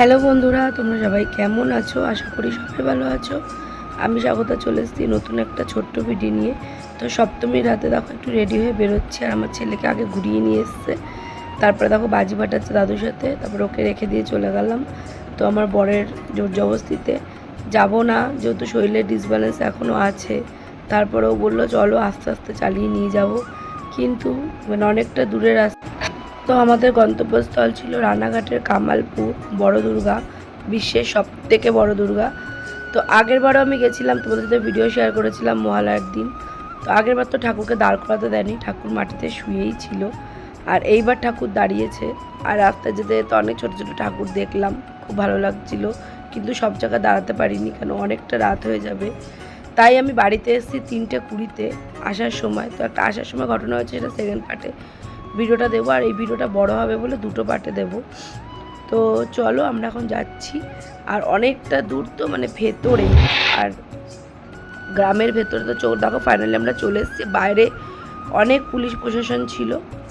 Hello বন্ধুরা, তোমরা সবাই কেমন আছো? আশা করি সবাই ভালো আছো। আমি স্বাগতা, চলে এসেছি নতুন একটা ছোট্ট ভিডিও নিয়ে। তো সপ্তমীর রাতে দেখো, একটু রেডি হয়ে বেরোচ্ছে আর আমার ছেলেকে আগে ঘুরিয়ে নিয়ে এসছে। তারপরে দেখো, বাজি ফাটাচ্ছে দাদুর সাথে, তারপর ওকে রেখে দিয়ে চলে গেলাম। তো আমার বরের জোর জবস্তিতে যাব না, যেহেতু শরীরের ডিসব্যালেন্স এখনও আছে। তারপরেও বলল, চলো আস্তে আস্তে চালিয়ে নিয়ে যাব। কিন্তু মানে অনেকটা দূরের রাস্তা তো আমাদের গন্তব্যস্থল ছিল রানাঘাটের কামালপুর, বড় দুর্গা, বিশ্বের সব থেকে বড় দুর্গা। তো আগের বারও আমি গেছিলাম, তোমাদের সাথে ভিডিও শেয়ার করেছিলাম মহালয়ার দিন তো আগের বার তো ঠাকুরকে দাঁড় করাতে দেয়নি, ঠাকুর মাটিতে শুয়েই ছিল। আর এইবার ঠাকুর দাঁড়িয়েছে, আর রাস্তায় যেতে যেতে অনেক ছোটো ছোটো ঠাকুর দেখলাম, খুব ভালো লাগছিল। কিন্তু সব জায়গায় দাঁড়াতে পারিনি, কেন অনেকটা রাত হয়ে যাবে। তাই আমি বাড়িতে এসেছি তিনটে কুড়িতে, আসার সময়। তো একটা আসার সময় ঘটনা হয়েছে সেটা সেকেন্ড পার্টে ভিডিওটা দেবো আর এই ভিডিওটা বড় হবে বলে দুটো পার্টে দেব। তো চলো আমরা এখন যাচ্ছি। আর অনেকটা দূর তো মানে ভেতরে। আর গ্রামের ভেতরে তো চোখ দেখো ফাইনালি আমরা চলে এসেছি। বাইরে অনেক পুলিশ প্রশাসন ছিল,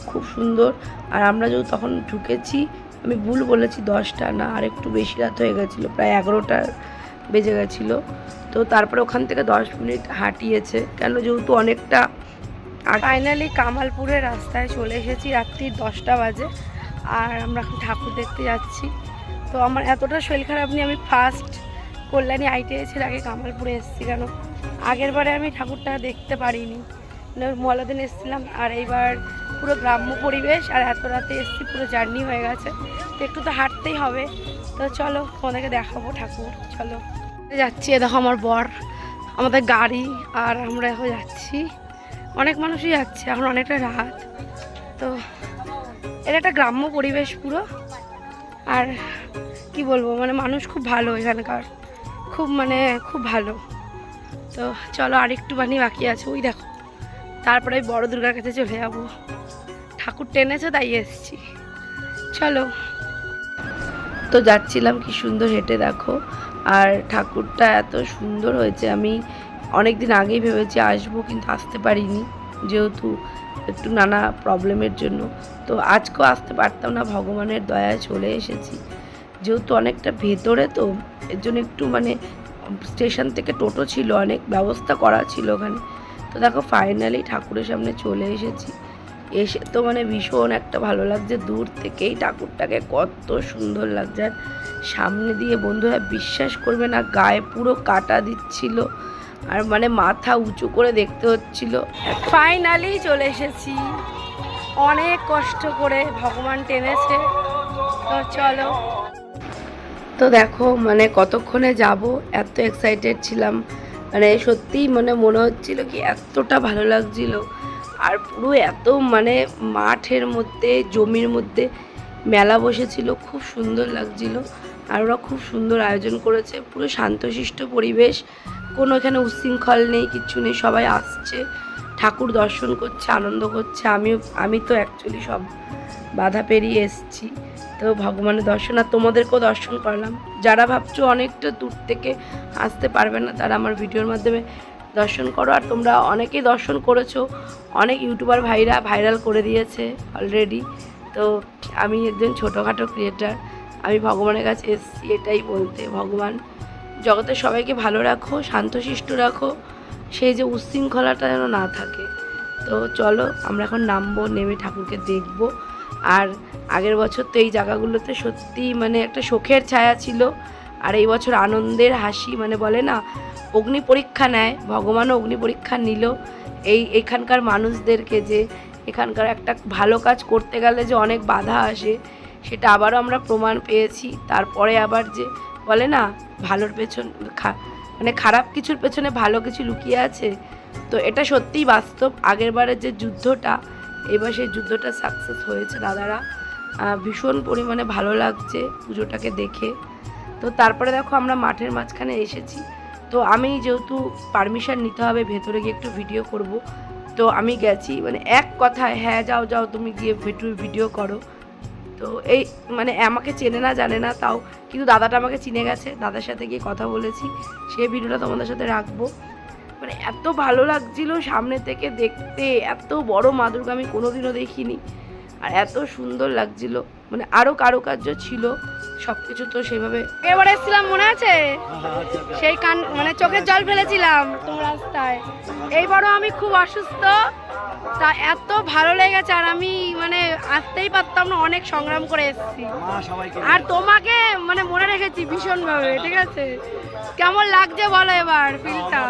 খুব সুন্দর। আর আমরা যেহেতু তখন ঢুকেছি, আমি ভুল বলেছি দশটা না, আর একটু বেশি রাত হয়ে গেছিল, প্রায় এগারোটা বেজে গেছিল। তো তারপরে ওখান থেকে দশ মিনিট হাঁটিয়েছে। কেন? যেহেতু অনেকটা আর ফাইনালি কামালপুরের রাস্তায় চলে এসেছি রাত্রি দশটা বাজে। আর আমরা এখন ঠাকুর দেখতে যাচ্ছি। তো আমার এতটা শরীর খারাপ নিয়ে আমি ফার্স্ট কল্যাণী আইটিএসের আগে কামালপুরে এসেছি কেন? আগের বারে আমি ঠাকুরটা দেখতে পারিনি। মলা দিন এসেছিলাম আর এইবার পুরো গ্রাম্য পরিবেশ আর এত রাতে এসেছি, পুরো জার্নি হয়ে গেছে। তো একটু তো হাঁটতেই হবে। তো চলো, তোমাদেরকে দেখাবো ঠাকুর। চলো। যাচ্ছি, এ দেখো আমার বর, আমাদের গাড়ি। আর আমরা এখন যাচ্ছি অনেক মানুষই যাচ্ছে, এখন অনেকটা রাত। তো এটা একটা গ্রাম্য পরিবেশ পুরো। আর কি বলব মানে মানুষ খুব ভালো এখানকার। খুব মানে খুব ভালো। তো চলো আর একটু বানি বাকি আছে। ওই দেখো, তারপরে বড় দুর্গার কাছে চলে যাব। ঠাকুর টেনেছে তাই এসছি। চলো। তো যাচ্ছিলাম কি সুন্দর হেঁটে, দেখো। আর ঠাকুরটা এত সুন্দর হয়েছে, আমি অনেক দিন আগেই ভেবেছি আসব, কিন্তু আসতে পারিনি। যেহেতু একটু নানা প্রবলেমের জন্য। তো আজকেও আসতে পারতাম না, ভগবানের দয়ায় চলে এসেছি। যেহেতু অনেকটা ভেতরে তো, এর জন্য একটু মানে স্টেশন থেকে টোটো ছিল, অনেক ব্যবস্থা করা ছিল ওখানে। তো দেখো ফাইনালি ঠাকুরের সামনে চলে এসেছি। এসে তো মানে ভীষণ একটা ভালো লাগছে, দূর থেকেই ঠাকুরটাকে কত সুন্দর লাগছে। আর সামনে দিয়ে বন্ধুরা বিশ্বাস করবে না, গায়ে পুরো কাটা দিচ্ছিল। আর মানে মাথা উঁচু করে দেখতে হচ্ছিল। ফাইনালি চলে এসেছি। অনেক কষ্ট করে ভগবান টেনেছে। তো চলো। তো দেখো মানে কতক্ষণে যাব? এত এক্সাইটেড ছিলাম। মানে সত্যিই মানে মনে হচ্ছিল কি এতটা ভালো লাগছিল। আর পুরো এত মানে মাঠের মধ্যে, জমির মধ্যে মেলা বসেছিল। খুব সুন্দর লাগছিল। আর ওরা খুব সুন্দর আয়োজন করেছে। পুরো শান্তশিষ্ট পরিবেশ। কোনো এখানে উচ্ছৃঙ্খল নেই কিচ্ছু নেই, সবাই আসছে, ঠাকুর দর্শন করছে, আনন্দ করছে, আমিও, আমি তো অ্যাকচুয়ালি সব বাধা পেরিয়ে এসেছি, তো ভগবানের দর্শন, আর তোমাদেরকেও দর্শন করলাম। যারা ভাবছ অনেকটা দূর থেকে আসতে পারবে না, তারা আমার ভিডিওর মাধ্যমে দর্শন করো, আর তোমরা অনেকেই দর্শন করেছ, অনেক ইউটিউবার ভাইরা ভাইরাল করে দিয়েছে অলরেডি তো আমি একজন ছোটোখাটো ক্রিয়েটার আমি ভগবানের কাছে এসেছি, এটাই বলতে, ভগবান জগতের সবাইকে ভালো রাখো, শান্তশিষ্ট রাখো, সেই যে উচ্ছৃঙ্খলাটা যেন না থাকে। তো চলো, আমরা এখন নামবো, নেমে ঠাকুরকে দেখব। আর আগের বছর তো এই জায়গাগুলোতে সত্যি মানে একটা শোকের ছায়া ছিল। আর এই বছর আনন্দের হাসি মানে বলে না, অগ্নি পরীক্ষা নেয়, ভগবানও অগ্নি পরীক্ষা নিল। এই এখানকার মানুষদেরকে যে এখানকার একটা ভালো কাজ করতে গেলে যে অনেক বাধা আসে, সেটা আবারও আমরা প্রমাণ পেয়েছি। তারপরে আবার যে বলে না, ভালোর পেছন মানে খারাপ কিছুর পেছনে ভালো কিছু লুকিয়ে আছে? তো এটা সত্যিই বাস্তব। আগের বারের যে যুদ্ধটা, এবার সেই যুদ্ধটা সাকসেস হয়েছে দাদারা। ভীষণ পরিমাণে ভালো লাগছে পুজোটাকে দেখে। তো তারপরে দেখো আমরা মাঠের মাঝখানে এসেছি। তো আমি যেহেতু পারমিশন নিতে হবে, ভেতরে গিয়ে একটু ভিডিও করব। তো আমি গেছি মানে এক কথায় হ্যাঁ যাও যাও, তুমি গিয়ে ভেটুর ভিডিও করো। তো এই মানে আমাকে চেনে না জানে না তাও। কিন্তু দাদাটা আমাকে চিনে গেছে দাদার সাথে গিয়ে কথা বলেছি। সেই ভিডিওটা তোমাদের সাথে রাখব। মানে এত ভালো লাগছিল সামনে থেকে দেখতে এত বড় মা দুর্গা আমি কোনোদিনও দেখিনি। আর এত সুন্দর লাগছিল। মানে আরও কারুকার্য ছিল সব কিছু তো সেভাবে এবার এসেছিলাম মনে আছে? সেই কান মানে চোখের জল ফেলেছিলাম। তোমার রাস্তায়। এইবারও আমি খুব অসুস্থ। তা এত ভালো লেগেছে আর আমি মানে আসতেই পারতাম না অনেক সংগ্রাম করে এসেছি। আর তোমাকে মানে মনে রেখেছি ভীষণভাবে ঠিক আছে? কেমন লাগছে বলো এবার ফিলটা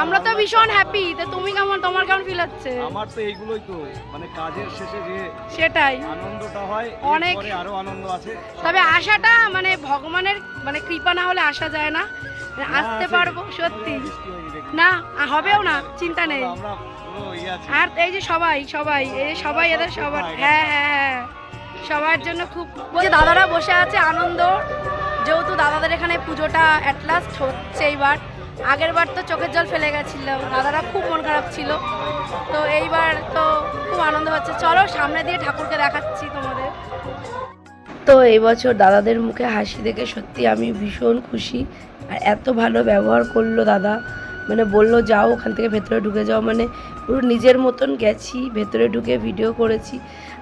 আমার তো ভীষণ হ্যাপি তো তুমি কেমন তোমার কেমন ফিল হচ্ছে? আমার তো এইগুলোই তো মানে কাজের শেষে যে সেটাই। আনন্দটা হয় অনেক- আরও আনন্দ আছে। তবে আশাটা মানে ভগবানের মানে কৃপা না হলে আসা যায় না। আসতে পারব সত্যি। না হবেও না চিন্তা নেই। ইয়ে আর এই যে সবাই সবাই এই যে সবাই এদের সবার হ্যাঁ হ্যাঁ হ্যাঁ। সবার জন্য খুব দাদারা বসে আছে আনন্দ। যেহেতু দাদাদের এখানে পুজোটা অ্যাট লাস্ট হচ্ছে এইবার। আগের বার তো চোখের জল ফেলে গেছিল দাদারা খুব মন খারাপ ছিল। তো এইবার তো খুব আনন্দ হচ্ছে। চলো সামনে দিয়ে ঠাকুরকে দেখাচ্ছি তোমাদের। তো এই বছর দাদাদের মুখে হাসি দেখে সত্যি আমি ভীষণ খুশি। আর এত ভালো ব্যবহার করল দাদা। মানে বলল, যাও ওখান থেকে ভেতরে ঢুকে যাও। মানে পুরো নিজের মতন গেছি, ভেতরে ঢুকে ভিডিও করেছি।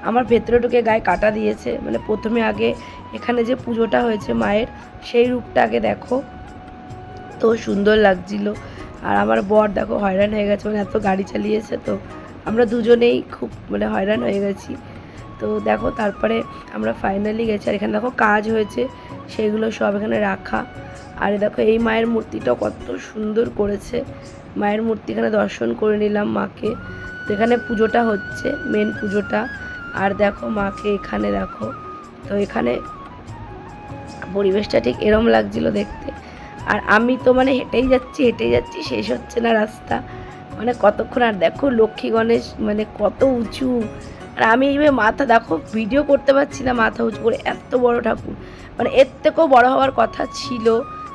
আমার ভেতরে ঢুকে গায়ে কাটা দিয়েছে। মানে প্রথমে আগে এখানে যে পুজোটা হয়েছে মায়ের, সেই রূপটা আগে দেখো। তো সুন্দর লাগছিল। আর আমার বর দেখো হয়রান হয়ে গেছে মানে এত গাড়ি চালিয়েছে তো। আমরা দুজনেই খুব মানে হয়রান হয়ে গেছি। তো দেখো, তারপরে আমরা ফাইনালি গেছি, আর এখানে দেখো কাজ হয়েছে সেগুলো সব এখানে রাখা। আর দেখো, এই মায়ের মূর্তিটা কত সুন্দর করেছে। মায়ের মূর্তি এখানে দর্শন করে নিলাম মাকে। তো এখানে পুজোটা হচ্ছে মেন পুজোটা। আর দেখো মাকে এখানে দেখো, তো এখানে পরিবেশটা ঠিক এরম লাগছিল দেখতে। আর আমি তো মানে হেঁটেই যাচ্ছি হেঁটেই যাচ্ছি, শেষ হচ্ছে না রাস্তা। মানে কতক্ষণ, আর দেখো লক্ষ্মী গণেশ মানে কত উঁচু। আর আমি এইভাবে মাথা, দেখো ভিডিও করতে পারছি না মাথা উঁচু করে, এত বড় ঠাকুর। মানে এর থেকেও বড় হওয়ার কথা ছিল,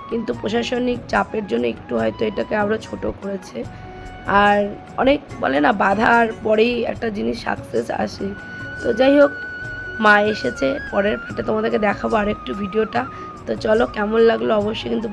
কিন্তু প্রশাসনিক চাপের জন্য একটু হয়তো এটাকে আরও ছোট করেছে। আর অনেক বলে না, বাধার পরেই একটা জিনিস সাকসেস আসে। তো যাই হোক, মা এসেছে, পরের পার্টে তোমাদেরকে দেখাবো আরেকটু ভিডিওটা তো চলো, কেমন লাগল অবশ্যই কিন্তু